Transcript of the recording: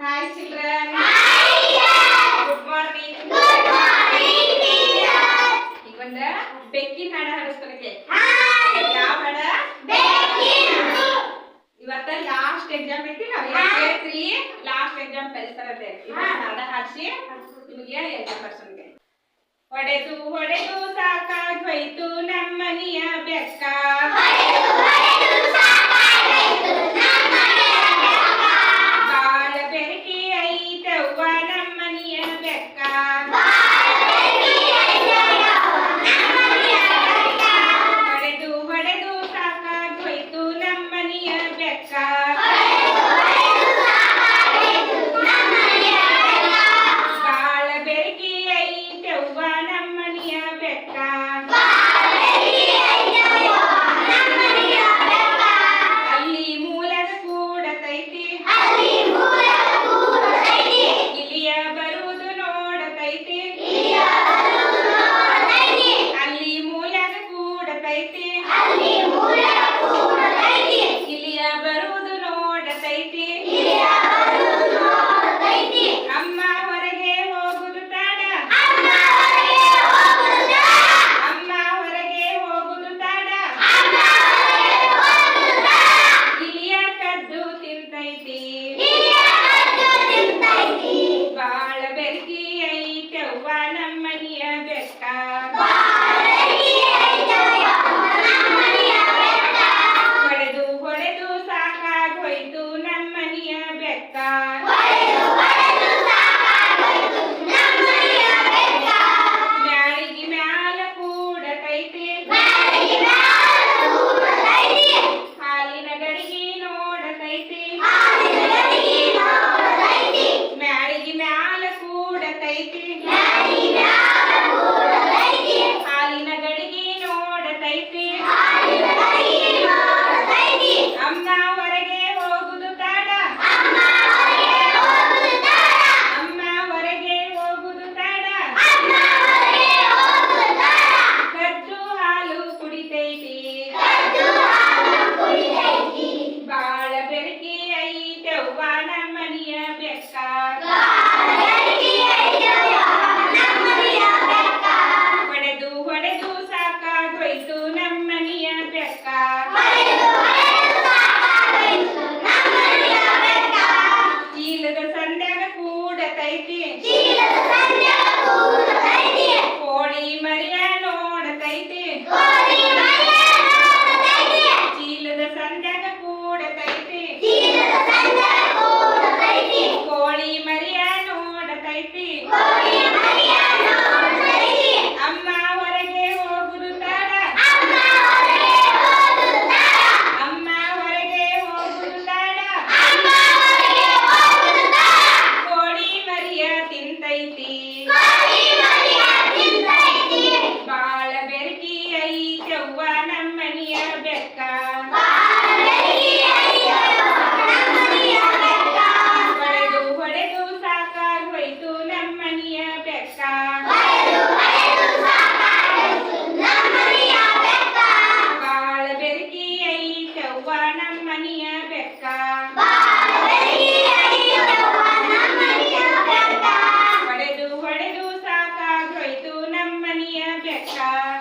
Hi children. Hi Good morning. Good morning teacher. ಈಗ ಒಂದ ಬೆಕ್ಕಿನ ಹಾಡ ಹಾಡಿಸ್ಕೊಳಕ್ಕೆ. ಯಾವ ಹಾಡ? ಇವತ್ತ ಲಾಸ್ಟ್ ಎಕ್ಸಾಮ್ ಐತಿ ನಾವು ಹೇಳ್ತೀರಿ ಲಾಸ್ಟ್ ಎಕ್ಸಾಮ್ ಕಲಿಸ್ತಾರಂತೆ ಇವತ್ತು ಹಾಡ ಹಾಡಿಸಿ ನಿಮಗೆ ಎಕ್ಸಾಮ್ ಬರ್ಸೋನ್ಗೆ ಹೊಡೆದು ಹೊಡೆದು ಸಾಕಾಗೋಯ್ತು ನಮ್ಮನಿಯ ಬೆಕ್ಕ. check out. Rebecca.